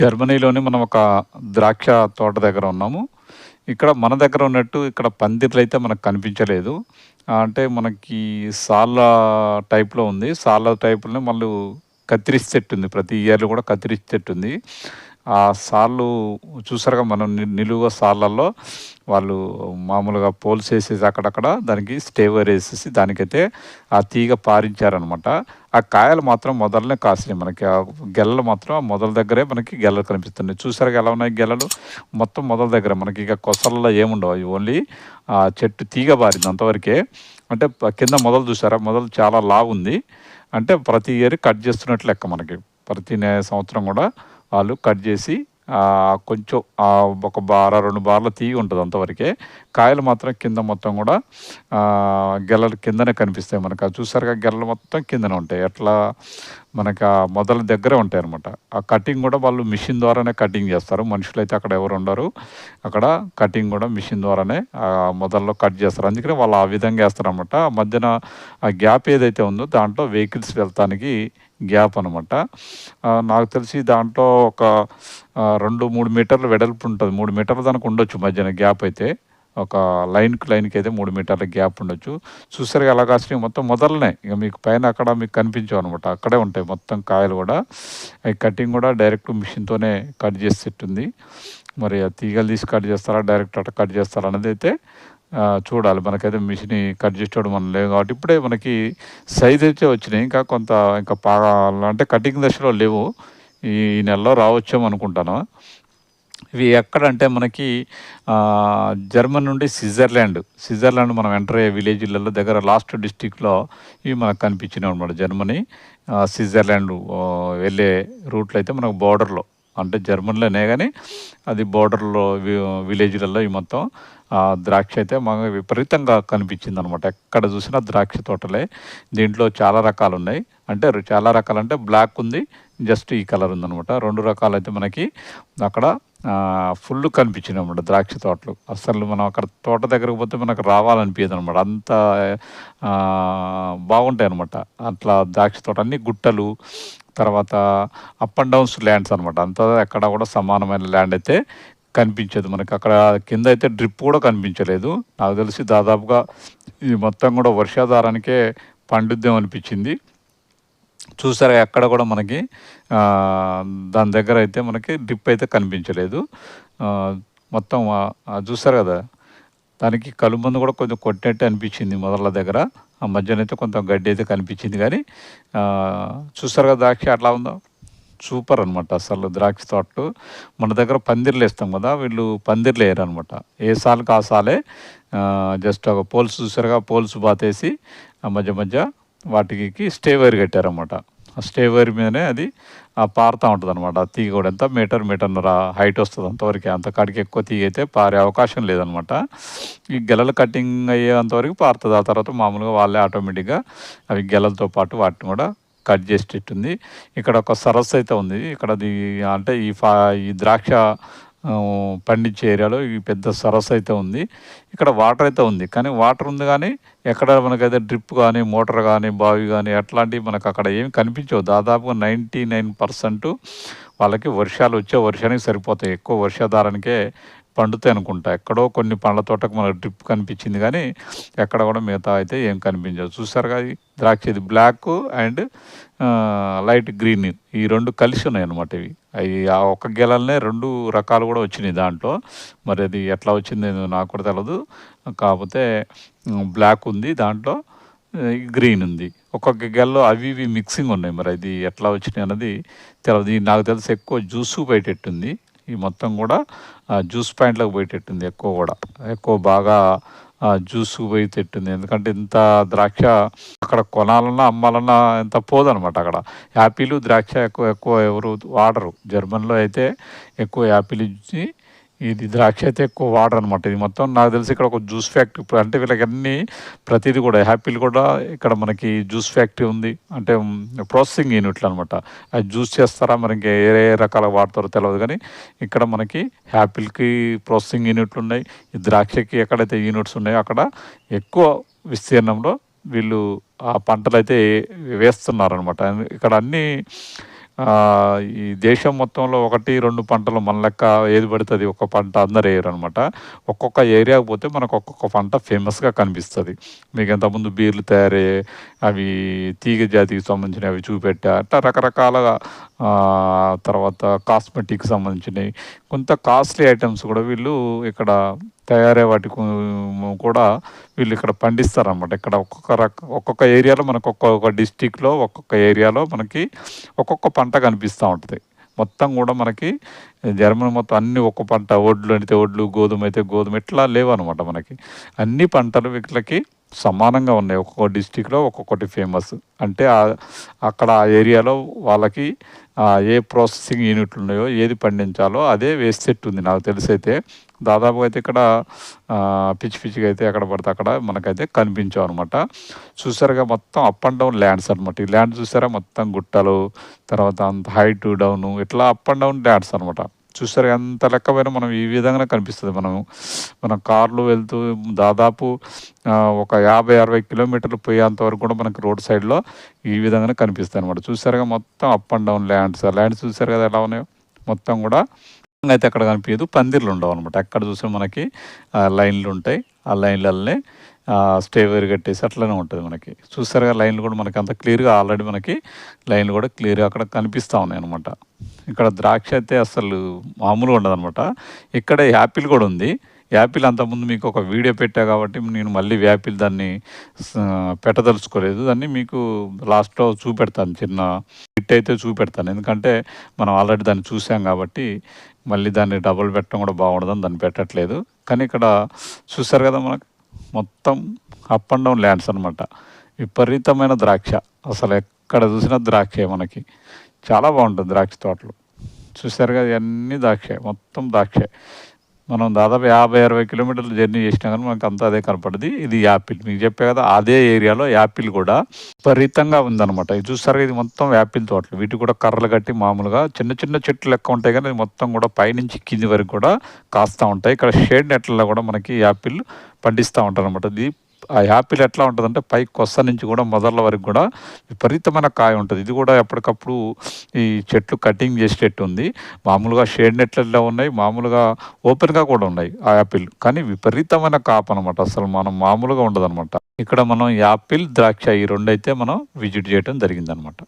జర్మనీలోని మనం ఒక ద్రాక్ష తోట దగ్గర ఉన్నాము. ఇక్కడ మన దగ్గర ఉన్నట్టు ఇక్కడ పందిర్లు అయితే మనకు కనిపించలేదు. అంటే మనకి సాళ్ళ టైప్లో ఉంది. సాళ్ళ టైప్లోనే మళ్ళీ కత్తిరిస్ చెట్టు ఉంది. ప్రతి ఇయర్లో కూడా కత్తిరిస్ చెట్టు ఉంది. ఆ సాళ్ళు చూసారుగా మనం ని- నిలువ సాళ్ళల్లో వాళ్ళు మామూలుగా పోల్స్ వేసేసి అక్కడక్కడ దానికి స్టేవర్ వేసేసి దానికైతే ఆ తీగ పారించారనమాట. ఆ కాయలు మాత్రం మొదలనే కాసినాయి మనకి. ఆ గెలలు మాత్రం ఆ మొదల దగ్గరే మనకి గెలలు కనిపిస్తున్నాయి. చూసారుగా ఎలా ఉన్నాయి గెలలు? మొత్తం మొదల దగ్గర మనకి ఇక కొసలలో ఏముండవు. అవి ఓన్లీ ఆ చెట్టు తీగ బారింది అంతవరకే. అంటే కింద మొదలు చూసారా? మొదలు చాలా లావుంది. అంటే ప్రతి ఇయర్ కట్ చేస్తున్నట్లు లెక్క మనకి. ప్రతి సంవత్సరం కూడా వాళ్ళు కట్ చేసి కొంచెం ఒక బార రెండు బార్ల తీగి ఉంటుంది అంతవరకే. కాయలు మాత్రం కింద మొత్తం కూడా గెలలు కిందనే కనిపిస్తాయి మనకు. అది చూసారుగా గెలలు మొత్తం కిందనే ఉంటాయి. ఎట్లా మనకి ఆ మొదల దగ్గరే ఉంటాయి అనమాట ఆ కటింగ్ కూడా వాళ్ళు మిషన్ ద్వారానే కటింగ్ చేస్తారు. మనుషులు అయితే అక్కడ ఎవరు ఉండరు. అక్కడ కటింగ్ కూడా మిషన్ ద్వారానే ఆ మొదల్లో కట్ చేస్తారు. అందుకనే వాళ్ళు ఆ విధంగా వేస్తారు అనమాట ఆ మధ్యన ఆ గ్యాప్ ఏదైతే ఉందో దాంట్లో వెహికల్స్ వెళ్తానికి గ్యాప్ అనమాట నాకు తెలిసి దాంట్లో ఒక రెండు మూడు మీటర్లు వెడల్పు ఉంటుంది. మూడు మీటర్లు దానికి ఉండొచ్చు మధ్యన గ్యాప్ అయితే. ఒక లైన్కి లైన్కి అయితే మూడు మీటర్ల గ్యాప్ ఉండొచ్చు. చూసారు ఎలా కాసినాయి మొత్తం మొదలనే. ఇక మీకు పైన అక్కడ మీకు కనిపించవు అనమాట అక్కడే ఉంటాయి మొత్తం కాయలు కూడా. కటింగ్ కూడా డైరెక్ట్ మిషన్తోనే కట్ చేసేట్టుంది. మరి ఆ తీగలు తీసి కట్ చేస్తారా డైరెక్ట్ అట్లా కట్ చేస్తారా అనేది అయితే చూడాలి. మనకైతే మిషన్ కట్ చేసేవాడు మనం లేవు కాబట్టి ఇప్పుడే మనకి సైజ్ అయితే వచ్చినాయి. ఇంకా కొంత ఇంకా బాగా అంటే కటింగ్ దశలో లేవు. ఈ నెలలో రావచ్చేమో అనుకుంటాను. ఇవి ఎక్కడంటే మనకి జర్మన్ నుండి స్విట్జర్లాండ్. స్విట్జర్లాండ్ మనం ఎంటర్ అయ్యే విలేజ్లలో దగ్గర లాస్ట్ డిస్టిక్లో ఇవి మనకు కనిపించినాయి అనమాట జర్మనీ స్విట్జర్లాండ్ వెళ్ళే రూట్లో అయితే మనకు బోర్డర్లో. అంటే జర్మన్లోనే కానీ అది బోర్డర్లో విలేజ్లలో ఈ మొత్తం ద్రాక్ష అయితే మనకు విపరీతంగా కనిపించింది అనమాట ఎక్కడ చూసినా ద్రాక్ష తోటలే. దీంట్లో చాలా రకాలు ఉన్నాయి అంటే చాలా రకాలు అంటే బ్లాక్ ఉంది జస్ట్ ఈ కలర్ ఉందనమాట రెండు రకాలు అయితే మనకి అక్కడ ఫుల్ కనిపించినాయి అనమాట ద్రాక్ష తోటలు. అసలు మనం అక్కడ తోట దగ్గరకు పోతే మనకు రావాలనిపించదు అనమాట అంత బాగుంటాయి అనమాట అట్లా ద్రాక్ష తోట అన్ని గుట్టలు తర్వాత అప్ అండ్ డౌన్స్ ల్యాండ్స్ అనమాట అంతా ఎక్కడ కూడా సమానమైన ల్యాండ్ అయితే కనిపించదు మనకి. అక్కడ కింద అయితే డ్రిప్ కూడా కనిపించలేదు. నాకు తెలిసి దాదాపుగా ఇది మొత్తం కూడా వర్షాధారానికే పండుద్దాం అనిపించింది. చూసారా ఎక్కడ కూడా మనకి దాని దగ్గర అయితే మనకి డిప్ అయితే కనిపించలేదు. మొత్తం చూసారు కదా దానికి కలుమందు కూడా కొంచెం కొట్టినట్టు అనిపించింది మొదల దగ్గర. ఆ మధ్యన అయితే కొంత గడ్డి అయితే కనిపించింది కానీ ఆ, చూసారు కదా ద్రాక్ష అట్లా ఉందో? సూపర్ అనమాట అసలు ద్రాక్ష తోటలు. మన దగ్గర పందిర్లు వేస్తాం కదా వీళ్ళు పందిర్లు వేయరు అనమాట ఏ సాల్కి ఆ సాలే. జస్ట్ ఒక పోల్స్ చూసారుగా పోల్స్ బాతేసి ఆ మధ్య మధ్య వాటికి స్టే వైర్ కట్టారనమాట ఆ స్టే వైర్ మీదనే అది పారుతూ ఉంటుంది అనమాట తీగ కూడా ఎంత మీటర్ మీటర్న్నర హైట్ వస్తుంది అంతవరకు. అంత కాడికి ఎక్కువ తీగ అయితే పారే అవకాశం లేదనమాట ఈ గెలలు కటింగ్ అయ్యేంతవరకు పారుతుంది. ఆ తర్వాత మామూలుగా వాళ్ళే ఆటోమేటిక్గా అవి గెలలతో పాటు వాటిని కూడా కట్ చేసేటట్టుంది. ఇక్కడ ఒక సరస్సు అయితే ఉంది. ఇక్కడ అది అంటే ఈ ఫా ఈ ద్రాక్ష పండించే ఏరియాలో ఈ పెద్ద సరస్సు అయితే ఉంది. ఇక్కడ వాటర్ అయితే ఉంది. కానీ వాటర్ ఉంది కానీ ఎక్కడ మనకైతే డ్రిప్ కానీ మోటార్ కానీ బావి కానీ అట్లాంటివి మనకు అక్కడ ఏమి కనిపించవు. దాదాపుగా నైంటీ నైన్ పర్సెంట్ వాళ్ళకి వర్షాలు వచ్చే వర్షానికి సరిపోతాయి. ఎక్కువ వర్షాధారానికే పండుతాయి అనుకుంటా. ఎక్కడో కొన్ని పండ్ల తోటకు మనకు డ్రిప్ కనిపించింది కానీ ఎక్కడ కూడా మిగతా అయితే ఏం కనిపించదు చూసారు కదా ద్రాక్ష ఇది బ్లాక్ అండ్ లైట్ గ్రీన్. ఈ రెండు కలిసి ఉన్నాయి అనమాట ఇవి. అవి ఆ ఒక్క గెలలనే రెండు రకాలు కూడా వచ్చినాయి దాంట్లో. మరి అది ఎట్లా వచ్చింది నాకు కూడా తెలియదు కాకపోతే బ్లాక్ ఉంది దాంట్లో గ్రీన్ ఉంది. ఒక్కొక్క గెల్లో అవి ఇవి మిక్సింగ్ ఉన్నాయి మరి అది ఎట్లా వచ్చినాయి అన్నది తెలియదు నాకు తెలిసి ఎక్కువ జ్యూస్ పోయేటట్టుంది. ఈ మొత్తం కూడా ఆ, జ్యూస్ పాయింట్లకు పోయేటట్టుంది ఎక్కువ కూడా. ఎక్కువ బాగా ఆ, పోయి పోయేటట్టుంది ఎందుకంటే ఇంత ద్రాక్ష అక్కడ కొనాలన్నా అమ్మాలన్నా ఎంత పోదనమాట అక్కడ. యాపిల్ ద్రాక్ష ఎక్కువ ఎక్కువ ఎవరు వాడరు. జర్మన్లో అయితే ఎక్కువ యాపిల్ ఇచ్చి ఇది ద్రాక్ష అయితే ఎక్కువ వాటర్ అనమాట ఇది మొత్తం నాకు తెలిసి ఇక్కడ ఒక జ్యూస్ ఫ్యాక్టరీ ఇప్పుడు అంటే వీళ్ళకి అన్ని ప్రతిదీ కూడా యాపిల్ కూడా ఇక్కడ మనకి జ్యూస్ ఫ్యాక్టరీ ఉంది. అంటే ప్రాసెసింగ్ యూనిట్లు అనమాట అది జ్యూస్ చేస్తారా మరి ఇంకా ఏ ఏ రకాల వాడతారో తెలియదు కానీ ఇక్కడ మనకి యాపిల్కి ప్రాసెసింగ్ యూనిట్లు ఉన్నాయి. ఈ ద్రాక్షకి ఎక్కడైతే యూనిట్స్ ఉన్నాయో అక్కడ ఎక్కువ విస్తీర్ణంలో వీళ్ళు ఆ పంటలు అయితే వేస్తున్నారనమాట ఇక్కడ అన్నీ ఈ దేశం మొత్తంలో 1, 2 పంటలు మన లెక్క ఏది పడుతుంది అది ఒక పంట అందరూ అనమాట ఒక్కొక్క ఏరియాకి పోతే మనకు ఒక్కొక్క పంట ఫేమస్‌గా కనిపిస్తుంది మీకు ఇంతకుముందు బీర్లు తయారయ్యే అవి తీగ జాతికి సంబంధించినవి అవి చూపెట్టా. అట్లా రకరకాలుగా తర్వాత కాస్మెటిక్ సంబంధించినవి కొంత కాస్ట్‌లీ ఐటమ్స్ కూడా వీళ్ళు ఇక్కడ తయారయ్యే వాటి కూడా వీళ్ళు ఇక్కడ పండిస్తారనమాట. ఇక్కడ ఒక్కొక్క రక ఒక్కొక్క ఏరియాలో మనకు ఒక్కొక్క డిస్టిక్లో ఒక్కొక్క ఏరియాలో మనకి ఒక్కొక్క పంట కనిపిస్తూ ఉంటుంది మొత్తం కూడా మనకి జర్మనీ మొత్తం అన్ని ఒక్క పంట వడ్లు అయితే వడ్లు, గోధుమ అయితే గోధుమ ఇట్లా లేవన్నమాట మనకి. అన్ని పంటలు వీటిలకి సమానంగా ఉన్నాయి. ఒక్కొక్క డిస్టిక్లో ఒక్కొక్కటి ఫేమస్. అంటే అక్కడ ఆ ఏరియాలో వాళ్ళకి ఏ ప్రాసెసింగ్ యూనిట్లు ఉన్నాయో, ఏది పండించాలో అదే వేసేట్టుంది నాకు తెలిసైతే. దాదాపుగా అయితే ఇక్కడ పిచ్చి పిచ్చిగా అయితే ఎక్కడ పడితే అక్కడ మనకైతే కనిపించవనమాట. చూసారుగా మొత్తం అప్ అండ్ డౌన్ ల్యాండ్స్ అనమాట. ఈ ల్యాండ్ చూసారా మొత్తం గుట్టలు, తర్వాత అంత హైటు, డౌను ఇట్లా అప్ అండ్ డౌన్ ల్యాండ్స్ అనమాట. చూస్తారు ఎంత లెక్క మనం ఈ విధంగానే కనిపిస్తుంది మనం మనం కార్‌లో వెళ్తూ దాదాపు ఒక 50, 60 కిలోమీటర్లు పోయేంత వరకు కూడా మనకి రోడ్ సైడ్‌లో ఈ విధంగానే కనిపిస్తాయనమాట. చూసారుగా మొత్తం up and down lands. Lands చూసారు కదా ఎలా ఉన్నాయో. మొత్తం కూడా అయితే అక్కడ కనిపించదు పందిర్లు ఉండవు అనమాట ఎక్కడ చూసినా మనకి లైన్లు ఉంటాయి ఆ లైన్‌లల్లనే స్టే స్టేవేర్ కట్టేసి అట్లనే ఉంటుంది మనకి. చూసారుగా లైన్‌లు కూడా మనకి అంత క్లియర్‌గా ఆల్రెడీ మనకి లైన్‌లు కూడా క్లియర్‌గా అక్కడ కనిపిస్తా ఉన్నాయనమాట. ఇక్కడ ద్రాక్ష అయితే అసలు మామూలుగా ఉండదనమాట. ఇక్కడ యాపిల్ కూడా ఉంది. యాపిల్ అంతకుముందు మీకు ఒక వీడియో పెట్టా కాబట్టి నేను మళ్ళీ యాపిల్ దాన్ని పెట్టదలుచుకోలేదు. దాన్ని మీకు లాస్ట్‌లో చూపెడతాను చిన్న హిట్ అయితే చూపెడతాను. ఎందుకంటే మనం ఆల్రెడీ దాన్ని చూసాం కాబట్టి మళ్ళీ దాన్ని డబుల్ పెట్టడం కూడా బాగుండదని దాన్ని పెట్టట్లేదు. కానీ ఇక్కడ చూసారు కదా మనకు మొత్తం అప్ అండ్ డౌన్ ల్యాండ్స్ అనమాట. విపరీతమైన ద్రాక్ష. అసలు ఎక్కడ చూసినా ద్రాక్షే మనకి. చాలా బాగుంటుంది ద్రాక్ష తోటలు. చూసారుగా ఇవన్నీ ద్రాక్ష మొత్తం ద్రాక్షే. మనం దాదాపు 50, 60 కిలోమీటర్లు జర్నీ చేసినా కానీ మనకు అంతా అదే కనపడది. ఇది యాపిల్. మీకు చెప్పే కదా అదే ఏరియాలో యాపిల్ కూడా విపరీతంగా ఉందనమాట. ఇది చూస్తారు ఇది మొత్తం యాపిల్ తోటలు. వీటికి కూడా కర్రలు కట్టి మామూలుగా చిన్న చిన్న చెట్లు లెక్క ఉంటాయి కానీ మొత్తం కూడా పైనుంచి కింది వరకు కూడా కాస్తూ ఉంటాయి. ఇక్కడ షేడ్ నెట్‌లలో కూడా మనకి యాపిల్ పండిస్తూ ఉంటారు అనమాట ఇది ఆ యాపిల్ ఎట్లా ఉంటుందంటే పై కొస్స నుంచి కూడా మొదళ్ళ వరకు కూడా విపరీతమైన కాయ ఉంటుంది ఇది కూడా ఎప్పటికప్పుడు ఈ చెట్లు కటింగ్ చేసేటట్టుంది. మామూలుగా షేడ్ నెట్‌లలో ఉన్నాయి. మామూలుగా ఓపెన్‌గా కూడా ఉన్నాయి ఆ యాపిల్. కానీ విపరీతమైన కాపనమాట. అసలు మనం మామూలుగా ఉండదనమాట. ఇక్కడ మనం యాపిల్, ద్రాక్ష ఈ రెండైతే మనం విజిట్ చేయడం జరిగిందనమాట.